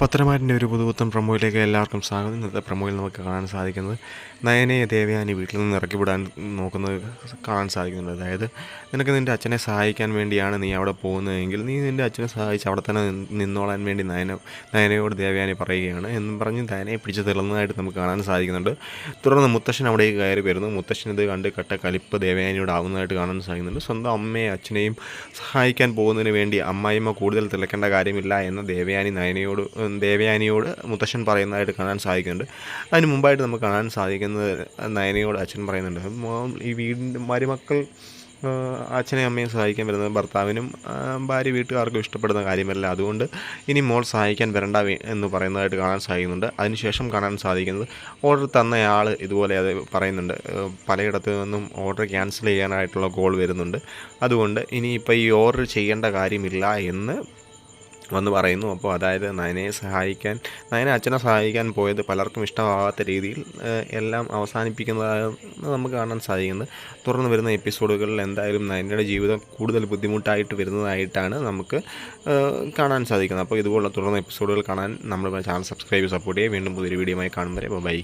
പത്തനമാറ്റിന്റെ ഒരു പുതുപുത്തൻ പ്രൊമോയിലേക്ക് എല്ലാവർക്കും സ്വാഗതം. ഇന്നത്തെ പ്രൊമോയിൽ നമുക്ക് കാണാൻ സാധിക്കുന്നത് നയനയെ ദേവയാനി വീട്ടിൽ നിന്ന് ഇറക്കിവിടാൻ നോക്കുന്നത് കാണാൻ സാധിക്കുന്നുണ്ട്. അതായത് നിനക്ക് നിന്റെ അച്ഛനെ സഹായിക്കാൻ വേണ്ടിയാണ് നീ അവിടെ പോകുന്നതെങ്കിൽ നീ നിന്റെ അച്ഛനെ സഹായിച്ച് അവിടെ തന്നെ നിന്നോളാൻ വേണ്ടി നയന നയനയോട് ദേവയാനി പറയുകയാണ് എന്നും പറഞ്ഞ് നയനയെ പിടിച്ച് തെളുന്നതായിട്ട് നമുക്ക് കാണാൻ സാധിക്കുന്നുണ്ട്. തുടർന്ന് മുത്തശ്ശൻ അവിടേക്ക് കയറി വരുന്നു. മുത്തശ്ശൻ ഇത് കണ്ട് കട്ട കലിപ്പ് ദേവയാനിയോട് ആവുന്നതായിട്ട് കാണാൻ സാധിക്കുന്നുണ്ട്. സ്വന്തം അമ്മയെ അച്ഛനെയും സഹായിക്കാൻ പോകുന്നതിന് വേണ്ടി അമ്മായിമ്മ കൂടുതൽ തിളക്കേണ്ട കാര്യമില്ല എന്ന് ദേവയാനി നയനയോട് ദേവയാനിയോട് മുത്തശ്ശൻ പറയുന്നതായിട്ട് കാണാൻ സാധിക്കുന്നുണ്ട്. അതിന് മുമ്പായിട്ട് നമുക്ക് കാണാൻ സാധിക്കുന്നത് നയനയോട് അച്ഛൻ പറയുന്നുണ്ട്. ഈ വീടിന്റെ മരുമക്കൾ അച്ഛനെയും അമ്മയും സഹായിക്കാൻ വരുന്നത് ഭർത്താവിനും ഭാര്യ വീട്ടുകാർക്കും ഇഷ്ടപ്പെടുന്ന കാര്യമല്ല. അതുകൊണ്ട് ഇനി മോൾ സഹായിക്കാൻ വരണ്ട എന്ന് പറയുന്നതായിട്ട് കാണാൻ സാധിക്കുന്നുണ്ട്. അതിനുശേഷം കാണാൻ സാധിക്കുന്നത് ഓർഡർ തന്നയാൾ ഇതുപോലെ അത് പറയുന്നുണ്ട്. പലയിടത്തു നിന്നും ഓർഡർ ക്യാൻസൽ ചെയ്യാനായിട്ടുള്ള കോൾ വരുന്നുണ്ട്. അതുകൊണ്ട് ഇനി ഇനിയിപ്പോൾ ഈ ഓർഡർ ചെയ്യേണ്ട കാര്യമില്ല എന്ന് വന്ന് പറയുന്നു. അപ്പോൾ അതായത് നയനയെ സഹായിക്കാൻ നയന അച്ഛനെ സഹായിക്കാൻ പോയത് പലർക്കും ഇഷ്ടമാവാത്ത രീതിയിൽ എല്ലാം അവസാനിപ്പിക്കുന്നതാണ് നമുക്ക് കാണാൻ സാധിക്കുന്നത് തുടർന്ന് വരുന്ന എപ്പിസോഡുകളിൽ എന്തായാലും നയനയുടെ ജീവിതം കൂടുതൽ ബുദ്ധിമുട്ടായിട്ട് വരുന്നതായിട്ടാണ് നമുക്ക് കാണാൻ സാധിക്കുന്നത്. അപ്പോൾ ഇതുപോലുള്ള തുടർന്ന് എപ്പിസോഡുകൾ കാണാൻ നമ്മുടെ ചാനൽ സബ്സ്ക്രൈബ് സപ്പോർട്ട് ചെയ്യുക. വീണ്ടും പുതിയൊരു വീഡിയോയുമായി കാണും വരെ. ബൈ